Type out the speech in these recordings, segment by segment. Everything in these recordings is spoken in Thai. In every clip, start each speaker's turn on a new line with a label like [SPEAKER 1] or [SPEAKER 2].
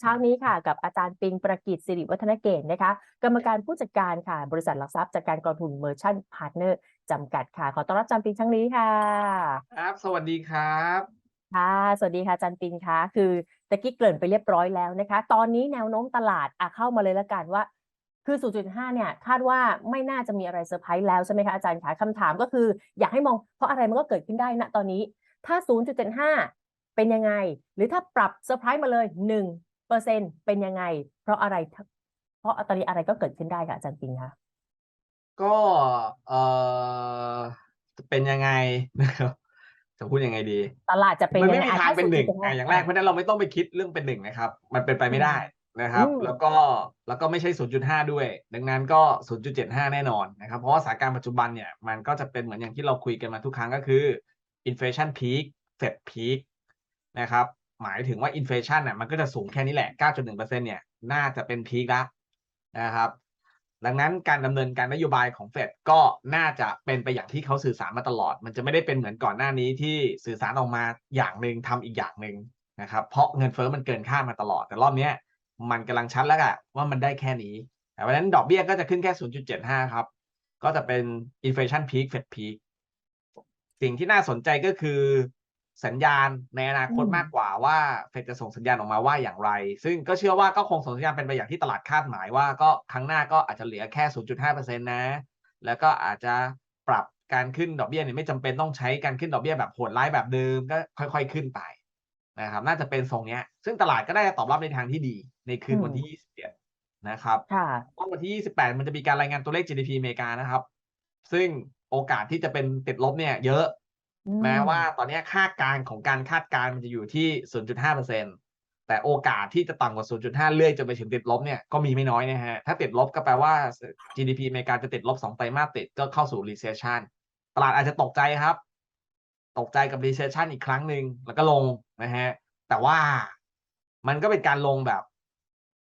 [SPEAKER 1] เช้านี้ค่ะกับอาจารย์ปิงประกิตสิริวัฒนเกตนะคะ กรรมการผู้จัดการค่ะ บริษัทหลักทรัพย์จัดการกองทุนเมอร์ชั่นพาร์ทเนอร์จำกัดค่ะ ขอต้อนรับอาจารย์ปิงทั้งนี้ค่ะ
[SPEAKER 2] ครับ สวัสดีครับ
[SPEAKER 1] ค่ะสวัสดีค่ะอาจารย์ปิงคะคือตะกี้เกริ่นไปเรียบร้อยแล้วนะคะ ตอนนี้แนวโน้มตลาดอะเข้ามาเลยละกันว่า คือ 0.5 เนี่ย คาดว่าไม่น่าจะมีอะไรเซอร์ไพรส์แล้วใช่ไหมคะอาจารย์คะคำถามก็คือ อยากให้มองเพราะอะไรมันก็เกิดขึ้นได้ณตอนนี้ ถ้า 0.75 เป็นยังไง หรือถ้าปรับเซอร์ไพรส์มาเลย 1 เปอร์เซ็นเป็นยังไง เพราะอะไร เพราะตอนนี้อะไรก็เกิดขึ้นได้ค่ะอาจารย์ปิงคะ
[SPEAKER 2] ก็เอ่อจะเป็นยังไงนะครับจะพูดยังไงดี
[SPEAKER 1] ตลาดจะเป็น
[SPEAKER 2] มัน
[SPEAKER 1] ยัง
[SPEAKER 2] ไม่
[SPEAKER 1] ไง
[SPEAKER 2] มี
[SPEAKER 1] อะ
[SPEAKER 2] ทาง
[SPEAKER 1] ถ้า
[SPEAKER 2] เป็นหนึ่ง
[SPEAKER 1] 0.75
[SPEAKER 2] อะอย่างแรกเพราะฉะนั้นเราไม่ต้องไปคิดเรื่องเป็นหนึ่งนะครับ มันเป็นไปไม่ได้นะครับ
[SPEAKER 1] อืม
[SPEAKER 2] แล้วก็แล้วก็ไม่ใช่ 0.5 ด้วย ดังนั้นก็ 0.75 แน่นอนนะครับ เพราะว่าสถานการณ์ปัจจุบันเนี่ยมันก็จะเป็นเหมือนอย่างที่เราคุยกันมาทุกครั้งก็คือ inflation peak Fed peak นะครับ หมายถึงว่า inflation น่ะมันก็จะสูงแค่นี้แหละ 9.1%เนี่ยน่าจะเป็น peak แล้วนะครับ ดังนั้นการดำเนินการนโยบายของเฟดก็น่าจะเป็นไปอย่างที่เขาสื่อสารมาตลอด มันจะไม่ได้เป็นเหมือนก่อนหน้านี้ที่สื่อสารออกมาอย่างหนึ่งทำอีกอย่างหนึ่งนะครับ เพราะเงินเฟ้อมันเกินคาดมาตลอด แต่รอบนี้มันกำลังชัดแล้วอะว่ามันได้แค่นี้แต่วันนั้นดอกเบี้ยก็จะขึ้นแค่ 0.75 ครับ ก็จะเป็น inflation peak Fed peak สิ่งที่น่าสนใจก็คือ สัญญาณในอนาคต
[SPEAKER 1] อืม
[SPEAKER 2] มากกว่าว่าเฟดจะส่งสัญญาณออกมาว่าอย่างไร ซึ่งก็เชื่อว่าก็คงส่งสัญญาณเป็นไปอย่างที่ตลาดคาดหมายว่าก็ครั้งหน้าก็อาจจะเหลือแค่ 0.5%นะ แล้วก็อาจจะปรับการขึ้นดอกเบี้ยเนี่ยไม่จำเป็นต้องใช้การขึ้นดอกเบี้ยแบบโหดร้ายแบบเดิมก็ค่อย ๆขึ้นไปนะครับ น่าจะเป็นทรงเนี้ย ซึ่งตลาดก็ได้ตอบรับในทางที่ดีในคืนวันที่ 21 นะครับ
[SPEAKER 1] ค่ะ
[SPEAKER 2] เพราะวันที่ 28 มันจะมีการรายงานตัวเลข GDP อเมริกานะครับ ซึ่งโอกาสที่จะเป็นติดลบเนี่ยเยอะ
[SPEAKER 1] อืม
[SPEAKER 2] แม้ว่าตอนนี้คาดการณ์ของการคาดการณ์มันจะอยู่ที่ 0.5%แต่โอกาสที่จะต่ำกว่า 0.5 เรื่อยจนไปถึงติดลบเนี่ยก็มีไม่น้อยนะฮะ ถ้าติดลบก็แปลว่า GDP อเมริกาจะติดลบ 2 ไตรมาสติดก็เข้าสู่ recession ตลาดอาจจะตกใจครับ ตกใจกับ recession อีกครั้งหนึ่งแล้วก็ลงนะฮะ แต่ว่ามันก็เป็นการลงแบบ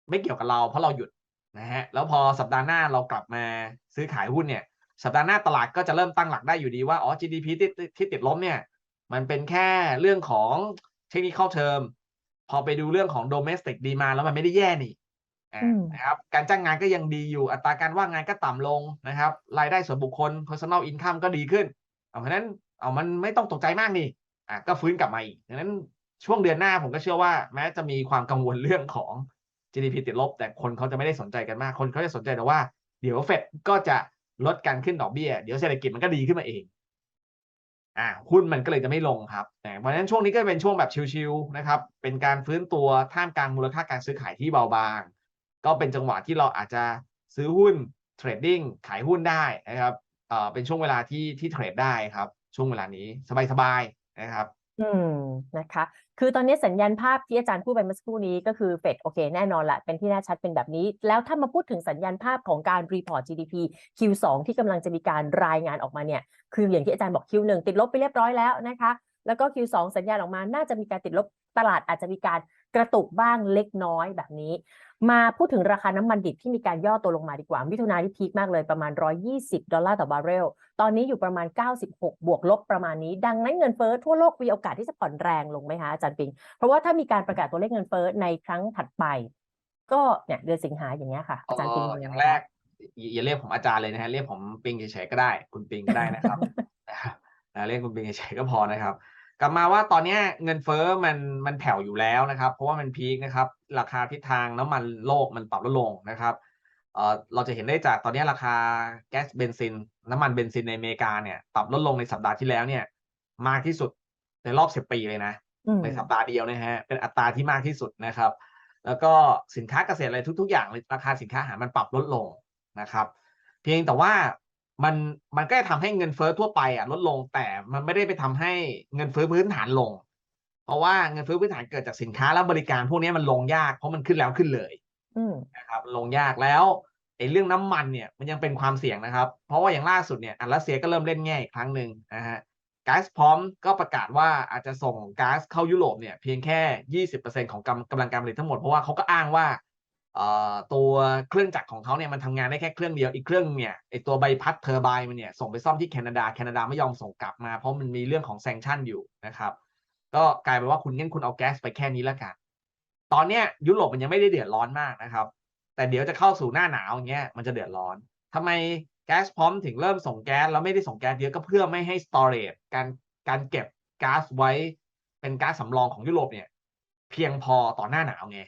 [SPEAKER 2] ไม่เกี่ยวกับเราเพราะเราหยุดนะฮะ แล้วพอสัปดาห์หน้าเรากลับมาซื้อขายหุ้นเนี่ย สัปดาห์หน้าตลาดก็จะเริ่มตั้งหลักได้อยู่ดีว่า อ๋อ GDP ที่ที่ที่ติดลบเนี่ย มันเป็นแค่เรื่องของเทคนิคเทอมพอไปดูเรื่องของ domestic demand แล้วมันไม่ได้แย่นี่อ่า
[SPEAKER 1] อืม
[SPEAKER 2] นะครับการจ้างงานก็ยังดีอยู่อัตราการว่างงานก็ต่ำลงนะครับ รายได้ส่วนบุคคล personal income ก็ดีขึ้นเอาเพราะฉะนั้นเอามันไม่ต้องตกใจมากนี่อะก็ฟื้นกลับมาอีกดังนั้นช่วงเดือนหน้าผมก็เชื่อว่า แม้จะมีความกังวลเรื่องของ GDP ติดลบ แต่คนเขาจะไม่ได้สนใจกันมากคนเขาจะสนใจแต่ว่า เดี๋ยวเฟดก็จะ ลดการขึ้นดอกเบี้ย เดี๋ยวเศรษฐกิจมันก็ดีขึ้นมาเอง อ่าหุ้นมันก็เลยจะไม่ลงครับแต่เพราะฉะนั้นช่วงนี้ก็เป็นช่วงแบบชิลๆนะครับ เป็นการฟื้นตัวท่ามกลางมูลค่าการซื้อขายที่เบาบาง ก็เป็นจังหวะที่เราอาจจะซื้อหุ้นเทรดดิ้งขายหุ้นได้นะครับ เอ่อเป็นช่วงเวลาที่ที่เทรดได้ครับ ช่วงเวลานี้สบายๆนะครับ
[SPEAKER 1] อืม นะคะ คือตอนนี้สัญญาณภาพที่อาจารย์พูดไปเมื่อสักครู่นี้ก็คือเฟดโอเค แน่นอนละเป็นที่แน่ชัดเป็นแบบนี้ แล้วถ้ามาพูดถึงสัญญาณภาพของการรีพอร์ต GDP Q2 ที่กำลังจะมีการรายงานออกมาเนี่ย คืออย่างที่อาจารย์บอก Q1 ติดลบไปเรียบร้อยแล้วนะคะ แล้วก็ Q2 สัญญาณออกมาน่าจะมีการติดลบตลาดอาจจะมีการ กระตุกบ้างเล็กน้อยแบบนี้ มาพูดถึงราคาน้ำมันดิบที่มีการย่อตัวลงมาดีกว่า มิถุนาที่พีคมากเลยประมาณ 120 ดอลลาร์ต่อบาร์เรล ตอนนี้อยู่ประมาณ 96 บวกลบประมาณนี้ ดังนั้นเงินเฟ้อทั่วโลกมีโอกาสที่จะผ่อนแรงลงไหมคะอาจารย์ปิง เพราะว่าถ้ามีการประกาศตัวเลขเงินเฟ้อในครั้งถัดไป ก็เนี่ยเดือนสิงหาอย่างเงี้ยค่ะอาจารย์ปิงมอง
[SPEAKER 2] อ
[SPEAKER 1] ยั
[SPEAKER 2] ย่างง
[SPEAKER 1] ไง
[SPEAKER 2] แร
[SPEAKER 1] คะ
[SPEAKER 2] กอย่าอย่าเรียกผมอาจารย์เลยนะฮะเรียกผมปิงเฉยๆก็ได้ คุณปิงก็ได้นะครับนะครับนะเรียกคุณปิงเฉยๆก็พอนะครับ กลับมาว่าตอนเนี้ยเงินเฟ้อมันมันแผ่วอยู่แล้วนะครับ เพราะว่ามันพีคนะครับ ราคาทิศทางน้ำมันโลกมันปรับลดลงนะครับเอ่อเราจะเห็นได้จากตอนเนี้ยราคาแก๊สเบนซิน น้ำมันเบนซินในอเมริกาเนี่ยปรับลดลงในสัปดาห์ที่แล้วเนี่ย มากที่สุดในรอบสิบปีเลยนะ
[SPEAKER 1] อืม
[SPEAKER 2] ในสัปดาห์เดียวนะฮะเป็นอัตราที่มากที่สุดนะครับ แล้วก็สินค้าเกษตรอะไรทุก ๆ อย่างเลยราคาสินค้าอาหารมันปรับลดลงนะครับ เพียงแต่ว่า มันมันก็จะทำให้เงินเฟ้อทั่วไปอะลดลงแต่มันไม่ได้ไปทำให้เงินเฟ้อพื้นฐานลง เพราะว่าเงินเฟ้อพื้นฐานเกิดจากสินค้าและบริการพวกนี้มันลงยากเพราะมันขึ้นแล้วขึ้นเลย
[SPEAKER 1] อืม
[SPEAKER 2] นะครับลงยากแล้วไอ้เรื่องน้ำมันเนี่ยมันยังเป็นความเสี่ยงนะครับ เพราะว่าอย่างล่าสุดเนี่ยอันรัสเซียก็เริ่มเล่นแง่อีกครั้งหนึ่งนะฮะก๊าซพร้อมก็ประกาศว่าอาจจะส่งก๊าซเข้ายุโรปเนี่ยเพียงแค่ 20%ของกำกำลังการผลิตทั้งหมดเพราะว่าเขาก็อ้างว่าเอ่อ ตัวเครื่องจักรของเขาเนี่ยมันทำงานได้แค่เครื่องเดียวอีกเครื่องเนี่ยไอตัวใบพัดเทอร์ไบน์มันเนี่ยส่งไปซ่อมที่แคนาดาแคนาดาไม่ยอมส่งกลับมาเพราะมันมีเรื่องของแซงชั่นอยู่นะครับ ก็กลายเป็นว่าคุณงั้นคุณเอาแก๊สไปแค่นี้แล้วกัน ตอนเนี้ยยุโรปมันยังไม่ได้เดือดร้อนมากนะครับ แต่เดี๋ยวจะเข้าสู่หน้าหนาวอย่างเงี้ยมันจะเดือดร้อนทำไมแก๊สพร้อมถึงเริ่มส่งแก๊สแล้วไม่ได้ส่งแก๊สเยอะก็เพื่อไม่ให้ storage การการเก็บก๊าซไว้เป็นก๊าซสำรองของยุโรปเนี่ย เพียงพอต่อหน้าหนาวไง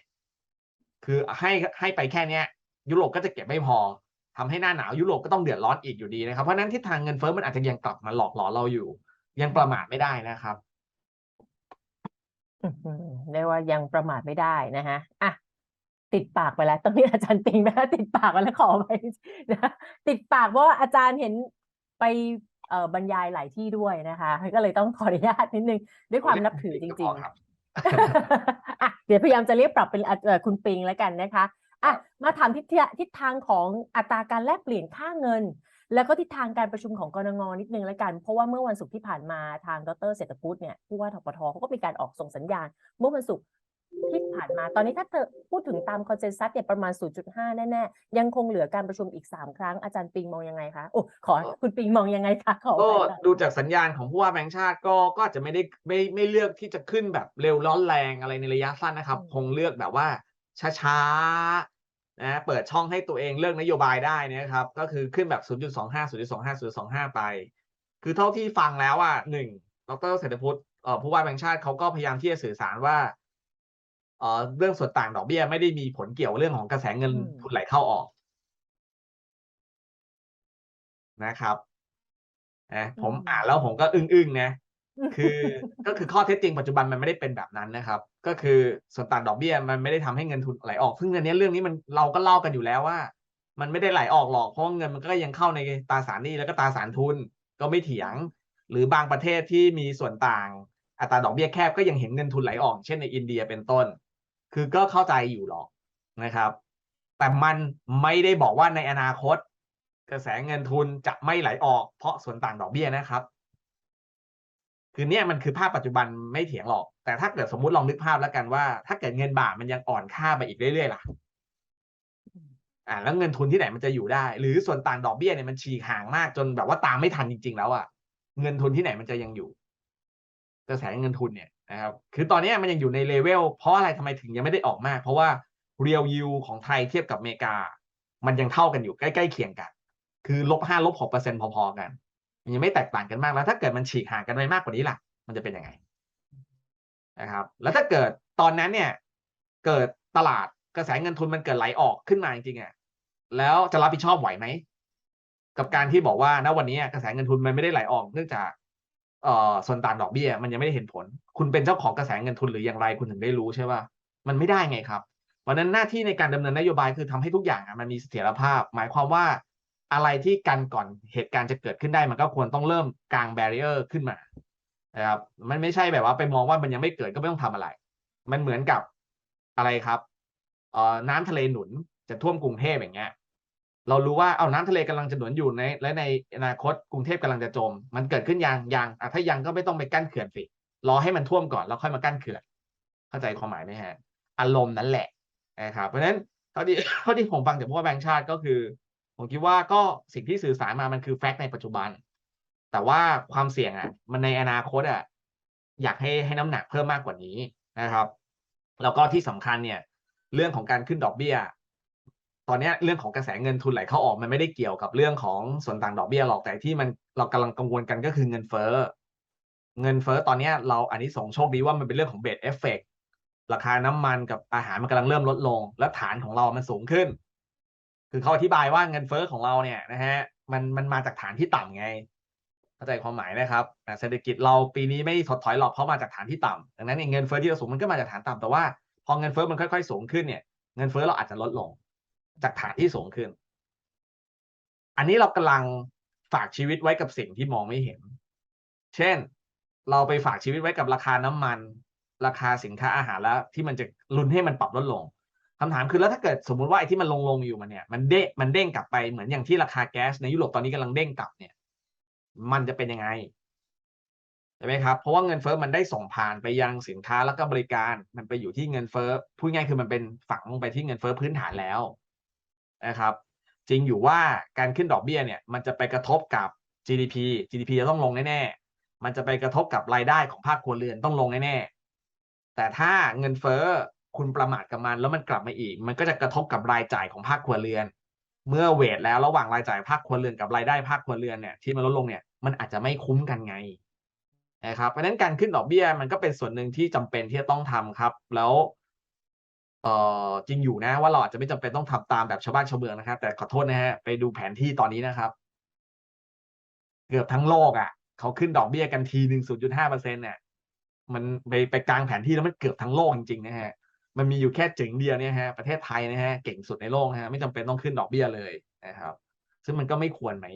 [SPEAKER 2] คือให้ให้ไปแค่เนี้ยยุโรปก็จะเก็บไม่พอทำให้หน้าหนาวยุโรปก็ต้องเดือดร้อนอีกอยู่ดีนะครับ เพราะฉะนั้นทิศทางเงินเฟ้อมันอาจจะยังกลับมาหลอกหลอนเราอยู่ ยังประมาทไม่ได้นะครับ
[SPEAKER 1] อื้อหือเรียกว่ายังประมาทไม่ได้นะฮะอะติดปากไปแล้วตรงนี้อาจารย์ปิงไปแล้วติดปากไปแล้วขอไปนะติดปากเพราะว่าอาจารย์เห็นไปเอ่อบรรยายหลายที่ด้วยนะคะ ก็เลยต้องขออนุญาตนิดนึง ด้วยความนับถือจริงๆ
[SPEAKER 2] ครับ
[SPEAKER 1] อะ เดี๋ยวพยายามจะเรียกปรับเป็นอะเอ่อคุณปิงแล้วกันนะคะอะมาถามทิศทางทิศทางของอัตราการแลกเปลี่ยนค่าเงิน แล้วก็ทิศทางการประชุมของกรงงนิดนึงแล้วกัน เพราะว่าเมื่อวันศุกร์ที่ผ่านมาทางดรเศรษฐพุทธเนี่ยผู้ว่าทปทเขาก็มีการออกส่งสัญญาณ เมื่อวันศุกร์ ที่ผ่านมาตอนนี้ถ้าเธอพูดถึงตามคอนเซนแซสเนี่ยประมาณ 0.5 แน่ๆ ยังคงเหลือการประชุมอีก 3 ครั้งอาจารย์ปิงมองยังไงคะโอ้ขอคุณปิงมองยังไงคะขอ
[SPEAKER 2] ก็
[SPEAKER 1] ไปค่ะ
[SPEAKER 2] ดูจากสัญญาณของผู้ว่าแบงค์ชาติก็ก็อาจจะไม่ได้ไม่ไม่เลือกที่จะขึ้นแบบเร็วร้อนแรงอะไรในระยะสั้นนะครับ
[SPEAKER 1] อืม
[SPEAKER 2] คงเลือกแบบว่าช้าๆนะเปิดช่องให้ตัวเองเลือกนโยบายได้นะครับ ก็คือขึ้นแบบ 0.25 0.25 0.25 ไป คือเท่าที่ฟังแล้วอะหนึ่งดรเศรษฐพุทธเอ่อผู้ว่าแบงค์ชาติเขาก็พยายามที่จะสื่อสารว่า เอ่อเรื่องส่วนต่างดอกเบี้ยไม่ได้มีผลเกี่ยวเรื่องของกระแสเงิน
[SPEAKER 1] อืม
[SPEAKER 2] ทุนไหลเข้าออกนะครับนะผมอ่านแล้วผมก็อึ้งๆนะคือก็คือข้อเท็จจริงปัจจุบันมันไม่ได้เป็นแบบนั้นนะครับ ก็คือส่วนต่างดอกเบี้ยมันไม่ได้ทำให้เงินทุนไหลออกซึ่งอันเนี้ยเรื่องนี้มันเราก็เล่ากันอยู่แล้วว่า มันไม่ได้ไหลออกหรอกเพราะว่าเงินมันก็ยังเข้าในตราสารหนี้แล้วก็ตราสารทุนก็ไม่เถียง หรือบางประเทศที่มีส่วนต่างอัตราดอกเบี้ยแคบก็ยังเห็นเงินทุนไหลออก เช่นในอินเดียเป็นต้น คือก็เข้าใจอยู่หรอกนะครับ แต่มันไม่ได้บอกว่าในอนาคต กระแสเงินทุนจะไม่ไหลออกเพราะส่วนต่างดอกเบี้ยนะครับ คือเนี่ยมันคือภาพปัจจุบันไม่เถียงหรอก แต่ถ้าเกิดสมมุติลองนึกภาพแล้วกันว่า ถ้าเกิดเงินบาทมันยังอ่อนค่าไปอีกเรื่อยๆล่ะอ่าแล้วเงินทุนที่ไหนมันจะอยู่ได้ หรือส่วนต่างดอกเบี้ยเนี่ยมันฉีกห่างมากจนแบบว่าตามไม่ทันจริง ๆ แล้วอะ เงินทุนที่ไหนมันจะยังอยู่ กระแสเงินทุนเนี่ย นะครับคือตอนนี้มันยังอยู่ในเลเวลเพราะอะไรทำไมถึงยังไม่ได้ออกมาก เพราะว่า real yield ของไทยเทียบกับอเมริกา มันยังเท่ากันอยู่ใกล้ๆเคียงกัน คือลบห้าลบหกเปอร์เซ็นต์พอๆกัน มันยังไม่แตกต่างกันมากแล้ว ถ้าเกิดมันฉีกห่างกันไปมากกว่านี้ล่ะ มันจะเป็นยังไงนะครับแล้วถ้าเกิดตอนนั้นเนี่ยเกิดตลาดกระแสเงินทุนมันเกิดไหลออกขึ้นมาจริงๆอะแล้วจะรับผิดชอบไหวไหมกับการที่บอกว่าณวันนี้กระแสเงินทุนมันไม่ได้ไหลออกเนื่องจากเอ่อส่วนต่างดอกเบี้ย มันยังไม่ได้เห็นผล คุณเป็นเจ้าของกระแสเงินทุนหรืออย่างไรคุณถึงได้รู้ใช่ป่ะมันไม่ได้ไงครับวันนั้นหน้าที่ในการดำเนินนโยบายคือทำให้ทุกอย่างมันมีเสถียรภาพ หมายความว่าอะไรที่กันก่อนเหตุการณ์จะเกิดขึ้นได้ มันก็ควรต้องเริ่มกางแบเรียร์ขึ้นมานะครับมันไม่ใช่แบบว่าไปมองว่ามันยังไม่เกิดก็ไม่ต้องทำอะไร มันเหมือนกับอะไรครับเอ่อน้ำทะเลหนุนจะท่วมกรุงเทพอย่างเงี้ยเรารู้ว่าเอาน้ำทะเลกำลังจะหนุนอยู่ในและในอนาคตกรุงเทพกำลังจะจม มันเกิดขึ้นยังยังถ้ายังก็ไม่ต้องไปกั้นเขื่อนสิ รอให้มันท่วมก่อนแล้วค่อยมากั้นเขื่อน เข้าใจความหมายไหมฮะ อารมณ์นั้นแหละนะครับเพราะฉะนั้นเท่าที่เท่าที่ผมฟังจากผู้ว่าแบงค์ชาติก็คือ ผมคิดว่าก็สิ่งที่สื่อสารมามันคือแฟกต์ในปัจจุบัน แต่ว่าความเสี่ยงอะ มันในอนาคตอะอยากให้ให้น้ำหนักเพิ่มมากกว่านี้นะครับ แล้วก็ที่สำคัญเนี่ย เรื่องของการขึ้นดอกเบี้ย ตอนนี้เรื่องของกระแสเงินทุนไหลเข้าออกมันไม่ได้เกี่ยวกับเรื่องของส่วนต่างดอกเบี้ยหรอกแต่ที่มันเรากำลังกังวลกันก็คือเงินเฟ้อ เงินเฟ้อตอนนี้เราอันนี้ส่งส์โชคดีว่ามันเป็นเรื่องของเบสเอฟเฟกราคาน้ำมันกับอาหารมันกำลังเริ่มลดลง และฐานของเรามันสูงขึ้น คือเขาอธิบายว่าเงินเฟ้อของเราเนี่ยนะฮะมันมันมาจากฐานที่ต่ำไงเข้าใจความหมายนะครับเศรษฐกิจเราปีนี้ไม่ถดถอยหรอกเพราะมาจากฐานที่ต่ำดังนั้นเนี่ยเงินเฟ้อที่เราสูงมันก็มาจากฐานต่ำแต่ว่าพอเงินเฟ้อมันค่อย ๆ สูงขึ้นเนี่ย เงินเฟ้อเราอาจจะลดลง จากฐานที่สูงขึ้น อันนี้เรากำลังฝากชีวิตไว้กับสิ่งที่มองไม่เห็น เช่น เราไปฝากชีวิตไว้กับราคาน้ำมัน ราคาสินค้าอาหารแล้ว ที่มันจะลุ้นให้มันปรับลดลงคำถามคือแล้วถ้าเกิดสมมุติว่าไอ้ที่มันลงลงอยู่มันเนี่ยมันเด้มันเด้งกลับไปเหมือนอย่างที่ราคาแก๊สในยุโรปตอนนี้กำลังเด้งกลับเนี่ย มันจะเป็นยังไงใช่ไหมครับ เพราะว่าเงินเฟ้อมันได้ส่งผ่านไปยังสินค้าแล้วก็บริการ มันไปอยู่ที่เงินเฟ้อ พูดง่ายคือมันเป็นฝังลงไปที่เงินเฟ้อพื้นฐานแล้วนะครับ จริงอยู่ว่าการขึ้นดอกเบี้ยเนี่ย มันจะไปกระทบกับ GDP GDP จะต้องลงแน่ๆ มันจะไปกระทบกับรายได้ของภาคครัวเรือนต้องลงแน่ๆแต่ถ้าเงินเฟ้อคุณประมาทกับมันแล้วมันกลับมาอีก มันก็จะกระทบกับรายจ่ายของภาคครัวเรือน เมื่อเวทแล้วระหว่างรายจ่ายภาคครัวเรือนกับรายได้ภาคครัวเรือนเนี่ยที่มันลดลงเนี่ยมันอาจจะไม่คุ้มกันไงนะครับเพราะฉะนั้นการขึ้นดอกเบี้ยมันก็เป็นส่วนหนึ่งที่จำเป็นที่จะต้องทำครับ แล้วเออจริงอยู่นะว่าเราอาจจะไม่จำเป็นต้องทำตามแบบชาวบ้านชาวเมืองนะครับ แต่ขอโทษนะฮะไปดูแผนที่ตอนนี้นะครับ เกือบทั้งโลกอะ เขาขึ้นดอกเบี้ยกันทีหนึ่งศูนย์จุดห้าเปอร์เซ็นต์เนี่ยมันไปไปกลางแผนที่แล้วมันเกือบทั้งโลกจริงๆนะฮะมันมีอยู่แค่จึงเดียวเนี่ยฮะประเทศไทยนะฮะเก่งสุดในโลกฮะไม่จำเป็นต้องขึ้นดอกเบี้ยเลยนะครับ ซึ่งมันก็ไม่ควรไหม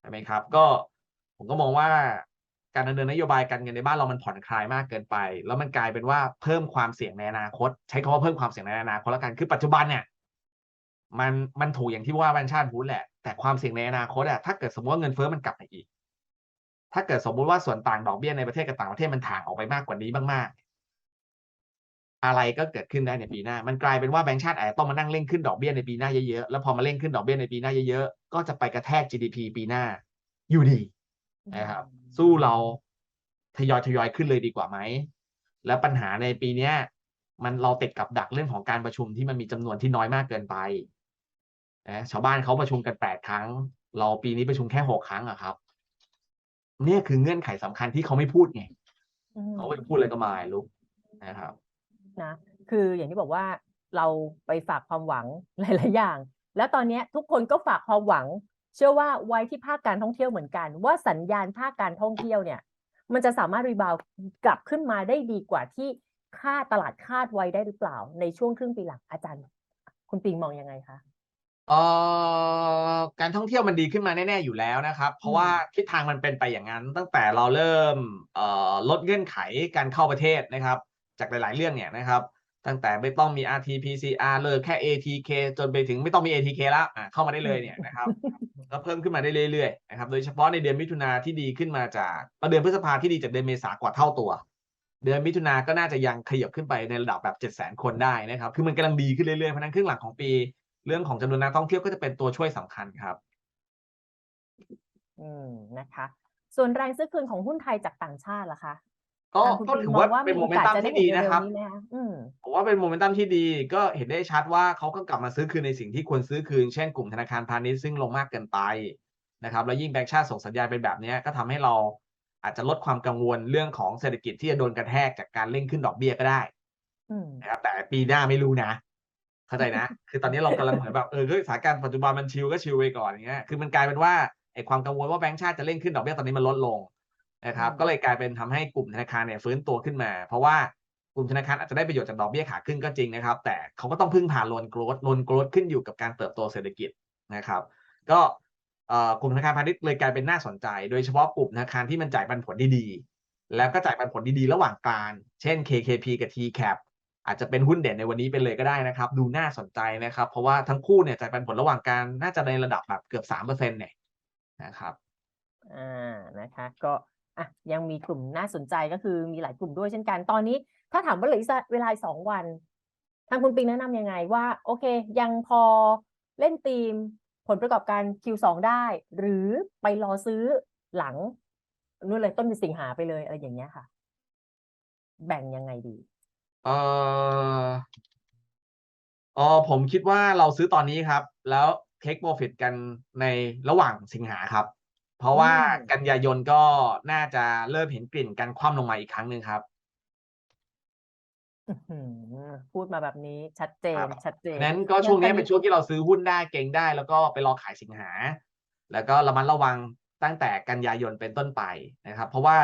[SPEAKER 2] ใช่ไหมครับ ก็ผมก็มองว่าการดำเนินนโยบายการเงินในบ้านเรามันผ่อนคลายมากเกินไป แล้วมันกลายเป็นว่าเพิ่มความเสี่ยงในอนาคต ใช้คำว่าเพิ่มความเสี่ยงในอนาคตแล้วกันคือปัจจุบันเนี่ยมันมันถูกอย่างที่ว่าแบงค์ชาติพูดแหละ แต่ความเสี่ยงในอนาคตอะถ้าเกิดสมมติว่าเงินเฟ้อมันกลับมาอีก ถ้าเกิดสมมุติว่าส่วนต่างดอกเบี้ยในประเทศกับต่างประเทศมันถ่างออกไปมากกว่านี้มากๆ อะไรก็เกิดขึ้นได้ในปีหน้า มันกลายเป็นว่าแบงก์ชาติอาจจะต้องมานั่งเร่งขึ้นดอกเบี้ยในปีหน้าเยอะๆ แล้วพอมาเร่งขึ้นดอกเบี้ยในปีหน้าเยอะๆ ก็จะไปกระแทก GDP ปีหน้าอยู่ดีนะครับ สู้เราทยอยทยอยขึ้นเลยดีกว่าไหม แล้วปัญหาในปีเนี้ย มันเราติดกับดักเรื่องของการประชุมที่มันมีจำนวนที่น้อยมากเกินไปนะชาวบ้านเขาประชุมกันแปดครั้ง เราปีนี้ประชุมแค่หกครั้งอะครับ เนี่ยคือเงื่อนไขสำคัญที่เขาไม่พูดไง
[SPEAKER 1] อืม
[SPEAKER 2] เขาไปพูดอะไรก็ไมาลุกนะครับ
[SPEAKER 1] นะคืออย่างที่บอกว่าเราไปฝากความหวังหลายๆอย่าง แล้วตอนเนี้ยทุกคนก็ฝากความหวัง เชื่อว่าไว้ที่ภาคการท่องเที่ยวเหมือนกัน ว่าสัญญาณภาคการท่องเที่ยวเนี่ย มันจะสามารถรีบาวด์กลับขึ้นมาได้ดีกว่าที่คาดตลาดคาดไว้ได้หรือเปล่า ในช่วงครึ่งปีหลังอาจารย์ คุณปิงมองยังไงคะ
[SPEAKER 2] เอ่อการท่องเที่ยวมันดีขึ้นมาแน่ๆอยู่แล้วนะครับ เพราะว่าทิศทางมันเป็นไปอย่างนั้น ตั้งแต่เราเริ่มเอ่อลดเงื่อนไขการเข้าประเทศนะครับ จากหลาย ๆ เรื่องเนี่ยนะครับ ตั้งแต่ไม่ต้องมี RT-PCR เลยแค่ ATK จนไปถึงไม่ต้องมี ATK แล้วอะเข้ามาได้เลยเนี่ยนะครับก็เพิ่มขึ้นมาได้เรื่อยๆนะครับโดยเฉพาะในเดือนมิถุนาที่ดีขึ้นมาจากเดือนพฤษภาที่ดีจากเดือนเมษากว่าเท่าตัว เดือนมิถุนาก็น่าจะยังขยับขึ้นไปในระดับแบบเจ็ดแสนคนได้นะครับ คือมันกำลังดีขึ้นเรื่อยๆเพราะฉะนั้นครึ่งหลังของปี เรื่องของจำนวนนักท่องเที่ยวก็จะเป็นตัวช่วยสำคัญครับ
[SPEAKER 1] อืมนะคะ ส่วนแรงซื้อคืนของหุ้นไทยจากต่างชาติล่ะคะ
[SPEAKER 2] ก็
[SPEAKER 1] ทางคุณ
[SPEAKER 2] ก็
[SPEAKER 1] ปิง
[SPEAKER 2] ถือ
[SPEAKER 1] มอง
[SPEAKER 2] ว่า
[SPEAKER 1] ว่า
[SPEAKER 2] เป็น
[SPEAKER 1] มี
[SPEAKER 2] โม
[SPEAKER 1] โอ
[SPEAKER 2] เมน
[SPEAKER 1] กาส
[SPEAKER 2] ตัม
[SPEAKER 1] จะได้
[SPEAKER 2] ที่
[SPEAKER 1] เห็
[SPEAKER 2] ดี
[SPEAKER 1] นเร็
[SPEAKER 2] นะ
[SPEAKER 1] ว
[SPEAKER 2] ครับ
[SPEAKER 1] ๆนี้ไหมคะอืม
[SPEAKER 2] ผมว่าเป็นโมเมนตัมที่ดีก็เห็นได้ชัดว่าเขาก็กลับมาซื้อคืนในสิ่งที่ควรซื้อคืน เช่นกลุ่มธนาคารพาณิชย์ซึ่งลงมากเกินไปนะครับ แล้วยิ่งแบงก์ชาติส่งสัญญาณเป็นแบบเนี้ยก็ทำให้เราอาจจะลดความกังวลเรื่องของเศรษฐกิจที่จะโดนกระแทกจากการเร่งขึ้นดอกเบี้ยก็ได้
[SPEAKER 1] อืม
[SPEAKER 2] นะครับแต่ปีหน้าไม่รู้นะ เข้าใจนะ คือตอนนี้เรากำลังเหมือนแบบเออเฮ้ยสถานการณ์ปัจจุบันมันชิลก็ชิลไปก่อนอย่างเงี้ยคือมันกลายเป็นว่าไอ้ความกังวลว่าแบงก์ชาติจะเร่งขึ้นดอกเบี้ยตอนนี้มันลดลงนะครับ
[SPEAKER 1] อืม
[SPEAKER 2] ก็เลยกลายเป็นทำให้กลุ่มธนาคารเนี่ยฟื้นตัวขึ้นมา เพราะว่ากลุ่มธนาคารอาจจะได้ประโยชน์จากดอกเบี้ยขาขึ้นก็จริงนะครับ แต่เขาก็ต้องพึ่งพาโลนโกรดโลนโกรดขึ้นอยู่กับการเติบโตเศรษฐกิจนะครับ ก็เอ่อกลุ่มธนาคารพาณิชย์เลยกลายเป็นน่าสนใจ โดยเฉพาะกลุ่มธนาคารที่มันจ่ายปันผลที่ดีแล้วก็จ่ายปันผลดีๆระหว่างกลางเช่น KKP กับ TCAP อาจจะเป็นหุ้นเด่นในวันนี้ไปเลยก็ได้นะครับ ดูน่าสนใจนะครับ เพราะว่าทั้งคู่เนี่ยจ่ายปันผลระหว่างกางน่าจะในระดับแบบเกือบสามเปอร์เซ็นต์เนี่ยนะครับ
[SPEAKER 1] อ่านะคะก็อะยังมีกลุ่มน่าสนใจก็คือมีหลายกลุ่มด้วยเช่นกันตอนนี้ ถ้าถามว่าเหลือเวลาสองวันทางคุณปิงแนะนำยังไงว่า โอเค ยังพอเล่นธีมผลประกอบการ Q2 ได้ หรือไปรอซื้อหลังนู่นเลยต้นเดือนสิงหาไปเลยอะไรอย่างเงี้ยค่ะ แบ่งยังไงดี
[SPEAKER 2] เอ่อเออผมคิดว่าเราซื้อตอนนี้ครับ แล้ว take profit กันในระหว่างสิงหาครับ เพราะว่า
[SPEAKER 1] อืม
[SPEAKER 2] กันยายนก็น่าจะเริ่มเห็นกลิ่นการคว่ำลงมาอีกครั้งหนึ่งครับ
[SPEAKER 1] อื้อหือพูดมาแบบนี้ชัดเจน
[SPEAKER 2] ครับ
[SPEAKER 1] ชัดเจน
[SPEAKER 2] นั้นก็ช่วงนี้
[SPEAKER 1] ยังเป็น
[SPEAKER 2] เป็นช่วงที่เราซื้อหุ้นได้เก่งได้ แล้วก็ไปรอขายสิงหา แล้วก็ระมัดระวังตั้งแต่กันยายนเป็นต้นไปนะครับ เพราะว่า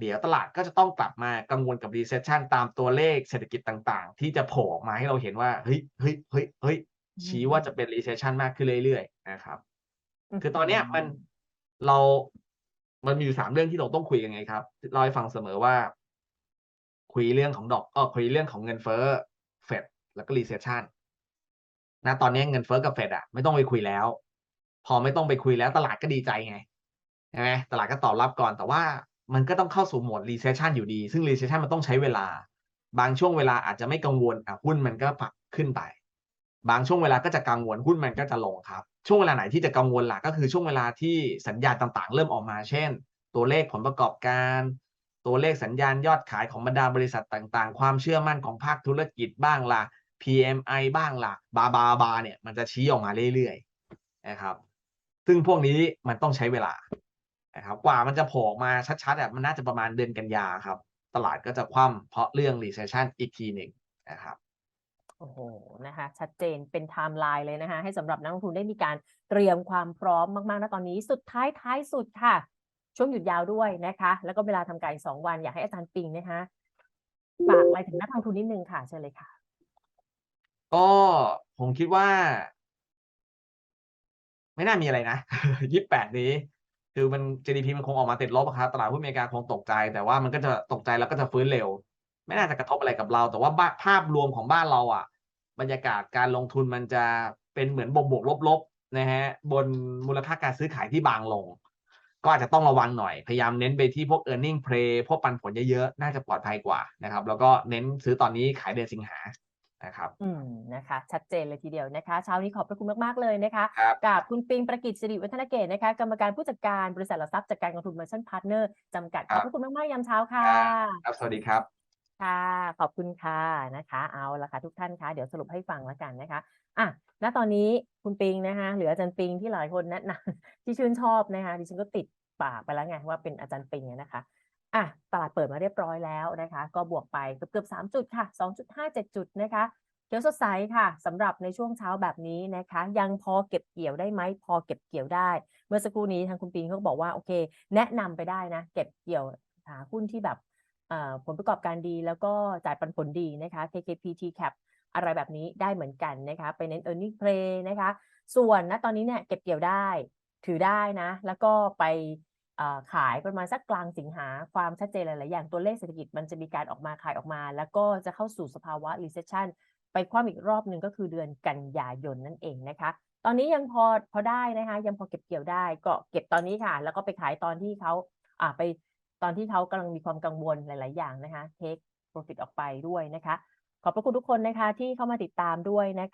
[SPEAKER 2] เดี๋ยวตลาดก็จะต้องกลับมากังวลกับ recession ตามตัวเลขเศรษฐกิจต่าง ๆ ที่จะโผล่ออกมาให้เราเห็นว่าเฮ้ยเฮ้ยเฮ้ยเฮ้ยชี้ว่าจะเป็น recession มากขึ้นเรื่อยๆนะครับ คือตอนเนี้ยมันเรา มันมีอยู่สามเรื่องที่เราต้องคุยกันไงครับเราให้ฟังเสมอว่า คุยเรื่องของดอกเออคุยเรื่องของเงินเฟ้อเฟดแล้วก็รีเซชชันนะตอนนี้เงินเฟ้อกับเฟดอะไม่ต้องไปคุยแล้ว พอไม่ต้องไปคุยแล้วตลาดก็ดีใจไงใช่ไหมตลาดก็ตอบรับก่อนแต่ว่า มันก็ต้องเข้าสู่โหมดรีเซชชันอยู่ดี ซึ่งรีเซชชันมันต้องใช้เวลา บางช่วงเวลาอาจจะไม่กังวลอะหุ้นมันก็ปรับขึ้นไป บางช่วงเวลาก็จะกังวลหุ้นมันก็จะลงครับ ช่วงเวลาไหนที่จะกังวลล่ะก็คือช่วงเวลาที่สัญญาณต่างๆ เริ่มออกมา เช่น ตัวเลขผลประกอบการ ตัวเลขสัญญาณยอดขายของบรรดาบริษัทต่างๆ ความเชื่อมั่นของภาคธุรกิจบ้างล่ะ PMI บ้างล่ะ บาบาบาเนี่ยมันจะชี้ออกมาเรื่อยๆนะครับ ซึ่งพวกนี้มันต้องใช้เวลา นะครับกว่ามันจะโผล่ออกมาชัดๆอะมันน่าจะประมาณเดือนกันยาครับ ตลาดก็จะคว่ำเพราะเรื่อง recession อีกทีหนึ่งนะครับ
[SPEAKER 1] โอ้โห นะคะ ชัดเจนเป็นไทม์ไลน์เลยนะคะ ให้สำหรับนักลงทุนได้มีการเตรียมความพร้อมมากๆนะตอนนี้ สุดท้ายท้ายสุดค่ะ ช่วงหยุดยาวด้วยนะคะ แล้วก็เวลาทำการอีกสองวัน อยากให้อาจารย์ปิงนะคะฝากอะไรถึงนักลงทุนนิดนึงค่ะเชิญเลยค่ะ
[SPEAKER 2] ก็ผมคิดว่า ไม่น่ามีอะไรนะยี่สิบแปดนี้ คือมัน GDP มันคงออกมาติดลบครับตลาดหุ้นอเมริกาคงตกใจ แต่ว่ามันก็จะตกใจแล้วก็จะฟื้นเร็ว ไม่น่าจะกระทบอะไรกับเรา แต่ว่าภาพรวมของบ้านเราอะ บรรยากาศการลงทุนมันจะเป็นเหมือนบวกบวกลบลบๆนะฮะบนมูลค่าการซื้อขายที่บางลง ก็อาจจะต้องระวังหน่อย พยายามเน้นไปที่พวก e a r n i n g play พวกปันผลเยอะๆ น่าจะปลอดภัยกว่านะครับ แล้วก็เน้นซื้อตอนนี้ขายเดือนสิงหา นะครับ
[SPEAKER 1] อืมนะคะ ชัดเจนเลยทีเดียวนะคะ เช้านี้ขอบพระคุณมาก ๆ เลยนะคะ
[SPEAKER 2] ครับ
[SPEAKER 1] กับคุณปิงประกิจสิริวัฒนเกตนะคะ กรรมการผู้จัดการบริษัทหลักทรัพย์จัดการกองทุนเมอร์ชันพาร์ทเนอร์จำกัด ขอบพระคุณมาก ๆ ยามเช้าค่ะ
[SPEAKER 2] ครับ สวัสดีครับ
[SPEAKER 1] ค่ะ ขอบคุณค่ะนะคะ เอาละค่ะ ทุกท่านคะเดี๋ยวสรุปให้ฟังแล้วกันนะคะ อะ ณ ตอนนี้คุณปิงนะคะหรืออาจารย์ปิงที่หลายคนแนะนำที่ชื่นชอบนะคะ ดิฉันก็ติดปากไปแล้วไงว่าเป็นอาจารย์ปิงอะนะคะ อะตลาดเปิดมาเรียบร้อยแล้วนะคะ ก็บวกไปเกือบเกือบสามจุดค่ะสองจุดห้าเจ็ดจุดนะคะเขียวสดใสค่ะสำหรับในช่วงเช้าแบบนี้นะคะ ยังพอเก็บเกี่ยวได้ไหมพอเก็บเกี่ยวได้ เมื่อสักครู่นี้ทางคุณปิงเขาก็บอกว่าโอเค แนะนำไปได้นะ เก็บเกี่ยวหาหุ้นที่แบบเอ่อผลประกอบการดีแล้วก็จ่ายปันผลดีนะคะ KKP TCAP อะไรแบบนี้ได้เหมือนกันนะคะ ไปเน้น earning play นะคะ ส่วนณตอนนี้เนี่ยเก็บเกี่ยวได้ถือได้นะ แล้วก็ไป ขายประมาณสักกลางสิงหาความชัดเจนหลาย ๆ อย่างตัวเลขเศรษฐกิจมันจะมีการออกมาขายออกมา แล้วก็จะเข้าสู่สภาวะ recession ไปคว่ำอีกรอบหนึ่งก็คือเดือนกันยายนนั่นเองนะคะ ตอนนี้ยังพอพอได้นะคะ ยังพอเก็บเกี่ยวได้ก็เก็บตอนนี้ค่ะ แล้วก็ไปขายตอนที่เขาอ่าไปตอนที่เขากำลังมีความกังวลหลาย ๆ อย่างนะคะ take profit ออกไปด้วยนะคะ ขอบพระคุณทุกคนนะคะที่เข้ามาติดตามด้วยนะคะ